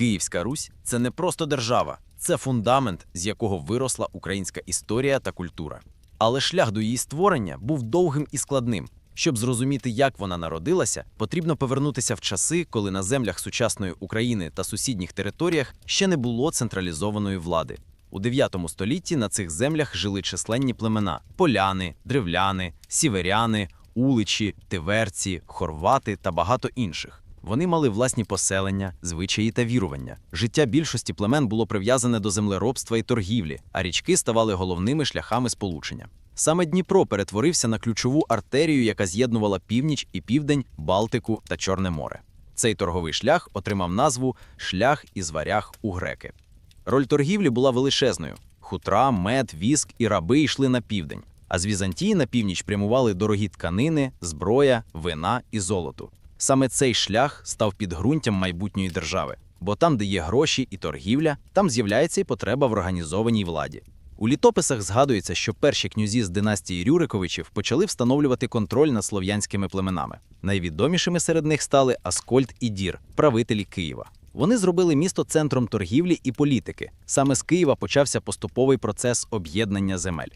Київська Русь це не просто держава, це фундамент, з якого виросла українська історія та культура. Але шлях до її створення був довгим і складним. Щоб зрозуміти, як вона народилася, потрібно повернутися в часи, коли на землях сучасної України та сусідніх територіях ще не було централізованої влади. У 9 столітті на цих землях жили численні племена: поляни, древляни, сіверяни, уличі, тиверці, хорвати та багато інших. Вони мали власні поселення, звичаї та вірування. Життя більшості племен було прив'язане до землеробства і торгівлі, а річки ставали головними шляхами сполучення. Саме Дніпро перетворився на ключову артерію, яка з'єднувала північ і південь, Балтику та Чорне море. Цей торговий шлях отримав назву Шлях із варяг у греки. Роль торгівлі була величезною. Хутра, мед, віск і раби йшли на південь, а з Візантії на північ прямували дорогі тканини, зброя, вина і золото. Саме цей шлях став підґрунтям майбутньої держави, бо там, де є гроші і торгівля, там з'являється і потреба в організованій владі. У літописах згадується, що перші князі з династії Рюриковичів почали встановлювати контроль над слов'янськими племенами. Найвідомішими серед них стали Аскольд і Дір, правителі Києва. Вони зробили місто центром торгівлі і політики. Саме з Києва почався поступовий процес об'єднання земель.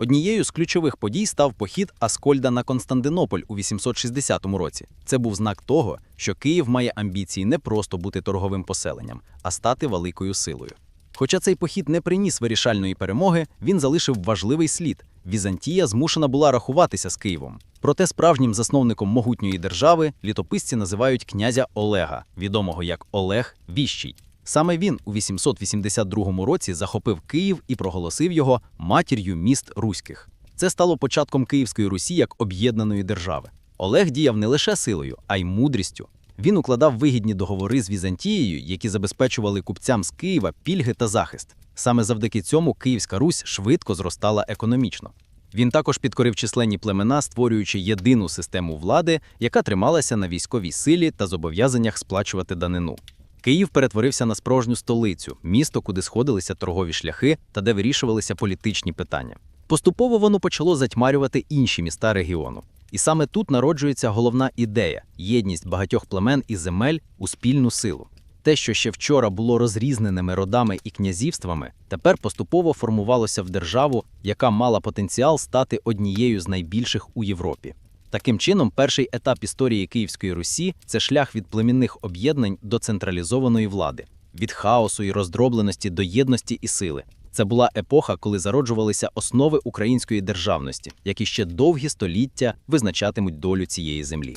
Однією з ключових подій став похід Аскольда на Константинополь у 860 році. Це був знак того, що Київ має амбіції не просто бути торговим поселенням, а стати великою силою. Хоча цей похід не приніс вирішальної перемоги, він залишив важливий слід. Візантія змушена була рахуватися з Києвом. Проте справжнім засновником могутньої держави літописці називають князя Олега, відомого як Олег Віщий. Саме він у 882 році захопив Київ і проголосив його матір'ю міст руських. Це стало початком Київської Русі як об'єднаної держави. Олег діяв не лише силою, а й мудрістю. Він укладав вигідні договори з Візантією, які забезпечували купцям з Києва пільги та захист. Саме завдяки цьому Київська Русь швидко зростала економічно. Він також підкорив численні племена, створюючи єдину систему влади, яка трималася на військовій силі та зобов'язаннях сплачувати данину. Київ перетворився на справжню столицю, місто, куди сходилися торгові шляхи та де вирішувалися політичні питання. Поступово воно почало затьмарювати інші міста регіону. І саме тут народжується головна ідея єдність багатьох племен і земель у спільну силу. Те, що ще вчора було розрізненими родами і князівствами, тепер поступово формувалося в державу, яка мала потенціал стати однією з найбільших у Європі. Таким чином, перший етап історії Київської Русі це шлях від племінних об'єднань до централізованої влади, від хаосу і роздробленості до єдності і сили. Це була епоха, коли зароджувалися основи української державності, які ще довгі століття визначатимуть долю цієї землі.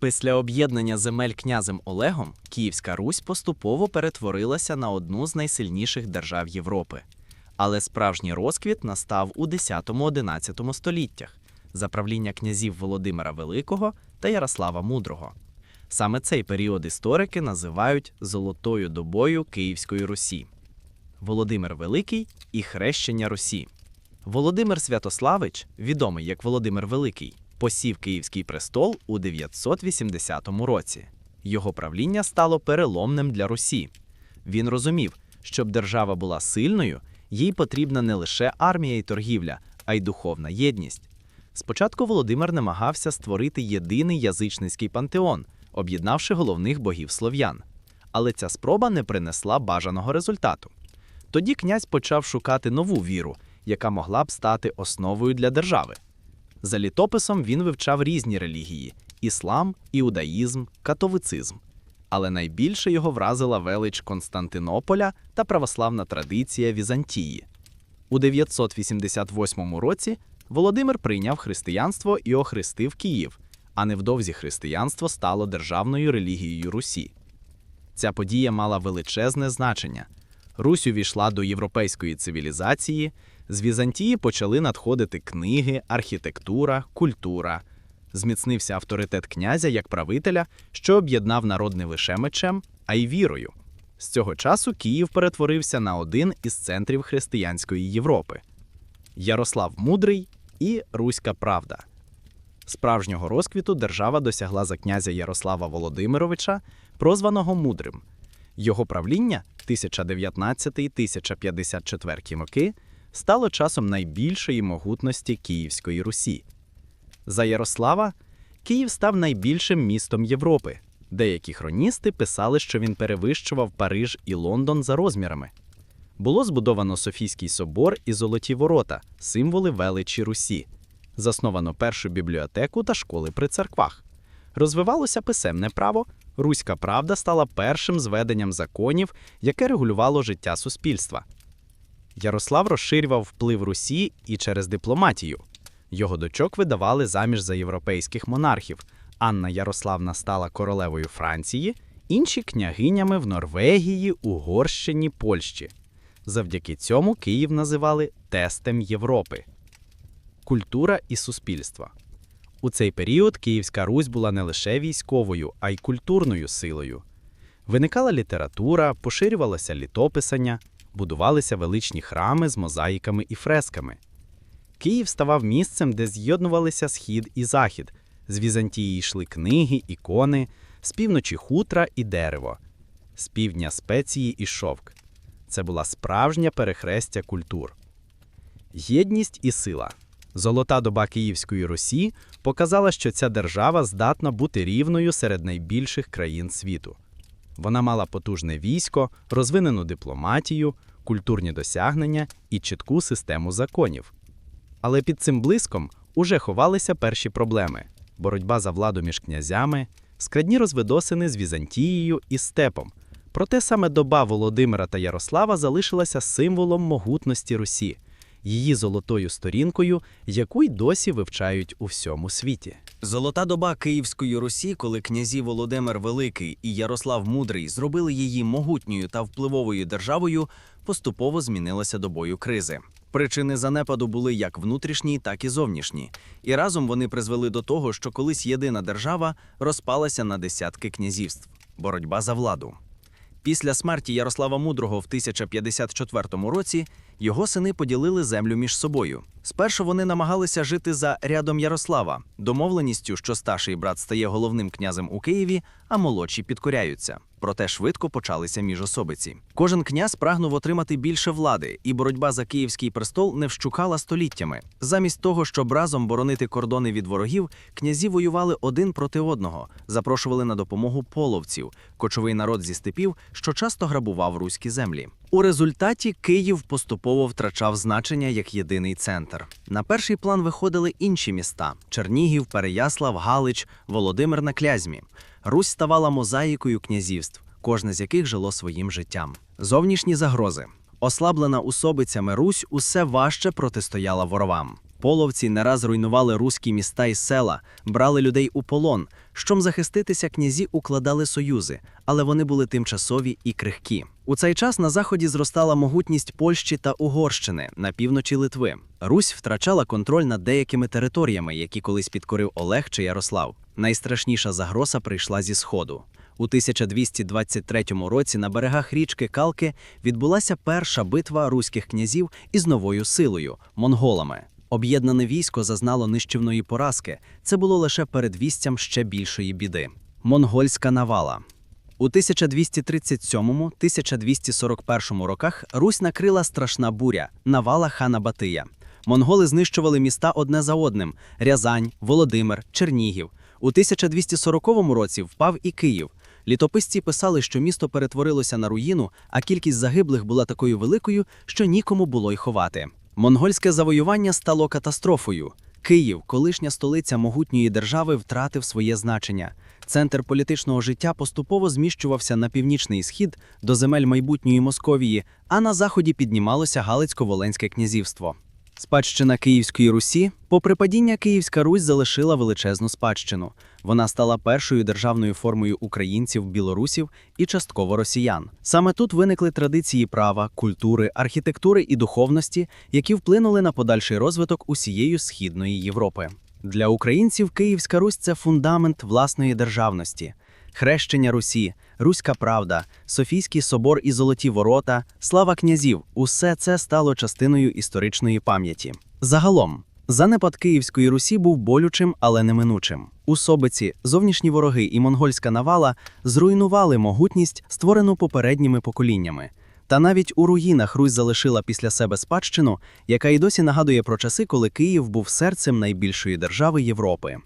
Після об'єднання земель князем Олегом Київська Русь поступово перетворилася на одну з найсильніших держав Європи. Але справжній розквіт настав у 10-11 століттях за правління князів Володимира Великого та Ярослава Мудрого. Саме цей період історики називають Золотою добою Київської Русі. Володимир Великий і хрещення Русі. Володимир Святославич, відомий як Володимир Великий, посів Київський престол у 980 році. Його правління стало переломним для Русі. Він розумів, щоб держава була сильною, їй потрібна не лише армія і торгівля, а й духовна єдність. Спочатку Володимир намагався створити єдиний язичницький пантеон, об'єднавши головних богів слов'ян. Але ця спроба не принесла бажаного результату. Тоді князь почав шукати нову віру, яка могла б стати основою для держави. За літописом він вивчав різні релігії: іслам, іудаїзм, католицизм. Але найбільше його вразила велич Константинополя та православна традиція Візантії. У 988 році Володимир прийняв християнство і охрестив Київ, а невдовзі християнство стало державною релігією Русі. Ця подія мала величезне значення. Русь увійшла до європейської цивілізації, з Візантії почали надходити книги, архітектура, культура. Зміцнився авторитет князя як правителя, що об'єднав народ не лише мечем, а й вірою. З цього часу Київ перетворився на один із центрів християнської Європи. Ярослав Мудрий і Руська Правда. Справжнього розквіту держава досягла за князя Ярослава Володимировича, прозваного Мудрим. Його правління 1019-1054 роки стало часом найбільшої могутності Київської Русі. За Ярослава Київ став найбільшим містом Європи. Деякі хроністи писали, що він перевищував Париж і Лондон за розмірами. Було збудовано Софійський собор і золоті ворота, символи величі Русі. Засновано першу бібліотеку та школи при церквах. Розвивалося писемне право. Руська правда стала першим зведенням законів, яке регулювало життя суспільства. Ярослав розширював вплив Русі і через дипломатію. Його дочок видавали заміж за європейських монархів. Анна Ярославна стала королевою Франції, інші княгинями в Норвегії, Угорщині, Польщі. Завдяки цьому Київ називали тестем Європи. Культура і суспільство. У цей період Київська Русь була не лише військовою, а й культурною силою. Виникала література, поширювалося літописання, будувалися величні храми з мозаїками і фресками. Київ ставав місцем, де з'єднувалися схід і захід. З Візантії йшли книги, ікони, з півночі хутра і дерево, з півдня спеції і шовк. Це була справжня перехрестя культур. Єдність і сила. Золота доба Київської Русі показала, що ця держава здатна бути рівною серед найбільших країн світу. Вона мала потужне військо, розвинену дипломатію, культурні досягнення і чітку систему законів. Але під цим блиском уже ховалися перші проблеми: боротьба за владу між князями, скрадні розвидосини з Візантією і степом. Проте саме доба Володимира та Ярослава залишилася символом могутності Русі, її золотою сторінкою, яку й досі вивчають у всьому світі. Золота доба Київської Русі, коли князі Володимир Великий і Ярослав Мудрий зробили її могутньою та впливовою державою, поступово змінилася добою кризи. Причини занепаду були як внутрішні, так і зовнішні, і разом вони призвели до того, що колись єдина держава розпалася на десятки князівств боротьба за владу. Після смерті Ярослава Мудрого в 1054 році його сини поділили землю між собою. Спершу вони намагалися жити за рядом Ярослава, домовленістю, що старший брат стає головним князем у Києві, а молодші підкоряються. Проте швидко почалися міжособиці. Кожен князь прагнув отримати більше влади, і боротьба за київський престол не вщукала століттями. Замість того, щоб разом боронити кордони від ворогів, князі воювали один проти одного, запрошували на допомогу половців, кочовий народ зі степів, що часто грабував руські землі. У результаті Київ поступово втрачав значення як єдиний центр. На перший план виходили інші міста: Чернігів, Переяслав, Галич, Володимир на Клязьмі. Русь ставала мозаїкою князівств, кожне з яких жило своїм життям. Зовнішні загрози. Ослаблена усобицями Русь усе важче протистояла ворогам. Половці не раз руйнували руські міста і села, брали людей у полон. Щоб захиститися, князі укладали союзи, але вони були тимчасові і крихкі. У цей час на заході зростала могутність Польщі та Угорщини на півночі Литви. Русь втрачала контроль над деякими територіями, які колись підкорив Олег чи Ярослав. Найстрашніша загроза прийшла зі сходу. У 1223 році на берегах річки Калки відбулася перша битва руських князів із новою силою монголами. Об'єднане військо зазнало нищівної поразки. Це було лише передвістям ще більшої біди. Монгольська навала. У 1237-1241 роках Русь накрила страшна буря навала хана Батия. Монголи знищували міста одне за одним: Рязань, Володимир, Чернігів. У 1240 році впав і Київ. Літописці писали, що місто перетворилося на руїну, а кількість загиблих була такою великою, що нікому було й ховати. Монгольське завоювання стало катастрофою. Київ, колишня столиця могутньої держави, втратив своє значення. Центр політичного життя поступово зміщувався на північний схід до земель майбутньої Московії, а на заході піднімалося Галицько-Волинське князівство. Спадщина Київської Русі, попри падіння Київська Русь залишила величезну спадщину. Вона стала першою державною формою українців, білорусів і частково росіян. Саме тут виникли традиції права, культури, архітектури і духовності, які вплинули на подальший розвиток усієї східної Європи. Для українців Київська Русь це фундамент власної державності. Хрещення Русі, Руська правда, Софійський собор і золоті ворота, слава князів усе це стало частиною історичної пам'яті. Загалом, занепад Київської Русі був болючим, але неминучим. У Собиці зовнішні вороги і монгольська навала зруйнували могутність, створену попередніми поколіннями. Та навіть у руїнах Русь залишила після себе спадщину, яка й досі нагадує про часи, коли Київ був серцем найбільшої держави Європи.